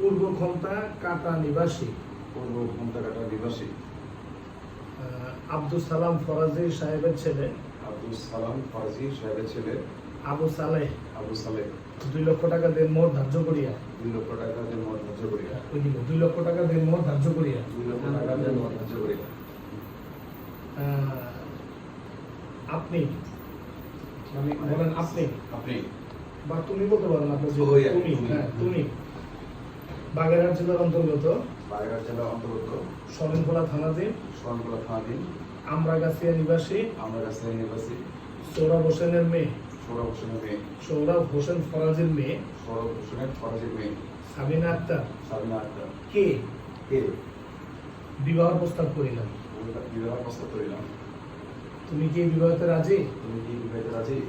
পূর্ব ক্ষমতা কাটা নিবাসী। পূর্ব ঘন্টাকাটা নিবাসী। আহ, আব্দুল সালাম ফরাজি সাহেবের ছেলে। আব্দুল সালাম ফারজি সাহেবের ছেলে। আবু সালেহ। আবু সালেহ। দুই লক্ষ টাকা দেন মোট ধার্য করিয়া। দুই লক্ষ টাকা যে মত ধার্য করিয়া। দুই লক্ষ টাকা দেন মোট ধার্য করিয়া। দুই লক্ষ টাকা যে মত ধার্য করিয়া। আপনি। মানে বলেন আপনি। আপনি। বা তুমি বলতে পারেন আর কি, তুমি তুমি। হ্যাঁ তুমি। বাগেরহাট জেলার অন্তর্গত। বাগেরহাট জেলার অন্তর্গত। সরেনখোলা থানাধীন। শরণকোলা থানাধীন। আমরাগাছিয়া নিবাসী। আমরা কাছে নিবাসী। সৌরভ হোসেনের মেয়ে। সৌরভ হোসেনের মেয়ে। সৌরভ হোসেন ফরাজের মেয়ে। সৌরভ হোসেনের ফরাজির মেয়ে। সাবিনা আক্তার। সাবিনা আক্তার। কে? কে? বিবাহ প্রস্তাব করিলাম। বিবাহ প্রস্তাব করিলাম। তুমি কি বিবাহতে রাজি? তুমি কি বিবাহিত রাজি?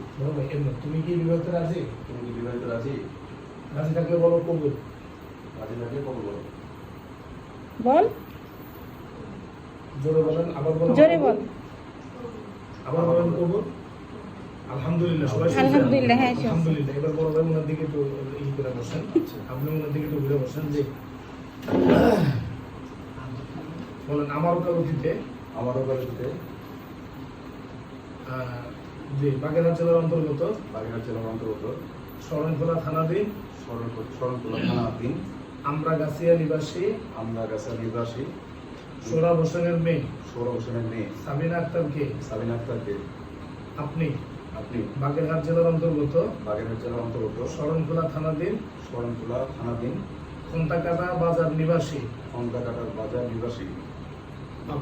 তুমি কি বিবাহতে রাজি? তুমি কি বিবাহিত রাজি? রাজি থাকলে বলো কবুল। বলো। বল। জোরে বলেন আবার বলো জোরে বল। আবার বলেন কবুল আলহামদুলিল্লাহ সবাই আলহামদুলিল্লাহ, হ্যাঁ, আলহামদুলিল্লাহ এবার বড় ভাই ওনার দিকে একটু ই করে বসেন। আপনি ওনার দিকে একটু ঘুরে বসেন যে বলেন আমার ওকালতিতে আমার ওকালতিতে আহ, বাগেরহাট জেলার অন্তর্গত? বাগেরহাট জেলার অন্তর্গত। শরণখোলা থানাধীন? শরণকোলা থানাধীন। আমরা গাছিয়া নিবাসী। আমরা গাছা নিবাসী। সোহরাব হোসেনের মেয়ে। সৌরভ হোসেনের মেয়ে। সাবিনা আক্তারকে। সাবিনা আক্তারকে। আপনি। আপনি। বাগেরহাট জেলার অন্তর্গত। বাগেরহাট জেলার অন্তর্গত। শরণখোলা থানাধীন। শরণকোলা থানাধীন। খন্তাকাটা বাজার নিবাসী। খন্দাকাটার বাজার নিবাসী।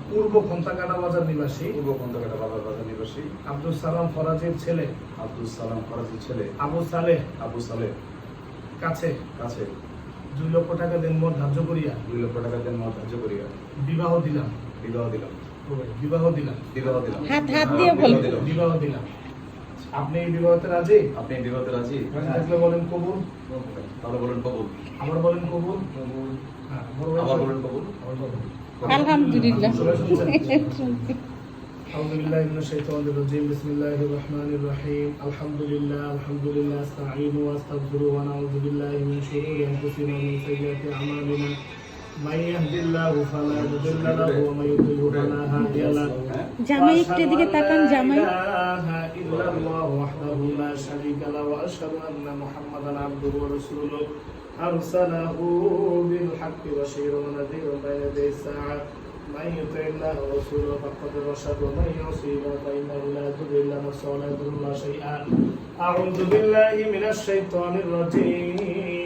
পূর্ব খন্তাকাটা বাজার নিবাসী। পূর্ব খন্দাকাটা বাজার বাজার নিবাসী। আব্দুল সালাম ফরাজের ছেলে। আব্দুল সালাম ফরাজির ছেলে। আবু সালেহ। আবু সালেহ। কাছে। কাছে। দুই লক্ষ টাকা দেন মোট ধার্য করিয়া। দুই লক্ষ টাকা দেন মত ধার্য করিয়া। বিবাহ দিলাম। বিবাহ দিলাম। বিবাহ দিলাম। বিবাহ দিলাম। হাত হাত দিয়ে বল বিবাহ দিলাম। আপনি এই বিবাহতে রাজি? আপনি এই বিবাহতে রাজি? থাকলে বলেন কবুল। তাহলে বলেন কবুল। আবার বলেন কবুল। হ্যাঁ, আবার বলেন। বলেন কবুল। আলহামদুলিল্লাহ। শুনছেন? শুনছি। أعوذ بالله من الشيطان الرجيم بسم الله الرحمن الرحيم الحمد لله الحمد لله استعين واستغفر ونعوذ بالله من شرور أنفسنا ومن سيئات أعمالنا من يهد الله فلا مضل له ومن يضلل فلا هادي له জামাই একটু এদিকে তাকান জামাই إلا الله وحده لا شريك له وأشهد أن محمدا عبده ورسوله أرسله بالحق بشيرا ونذيرا بين يدي الساعة من يطع الله ورسوله فقد رشد ومن يعصيه فإنه لا يضر إلا نفسه ولا يضر الله شيئا أعوذ بالله من الشيطان الرجيم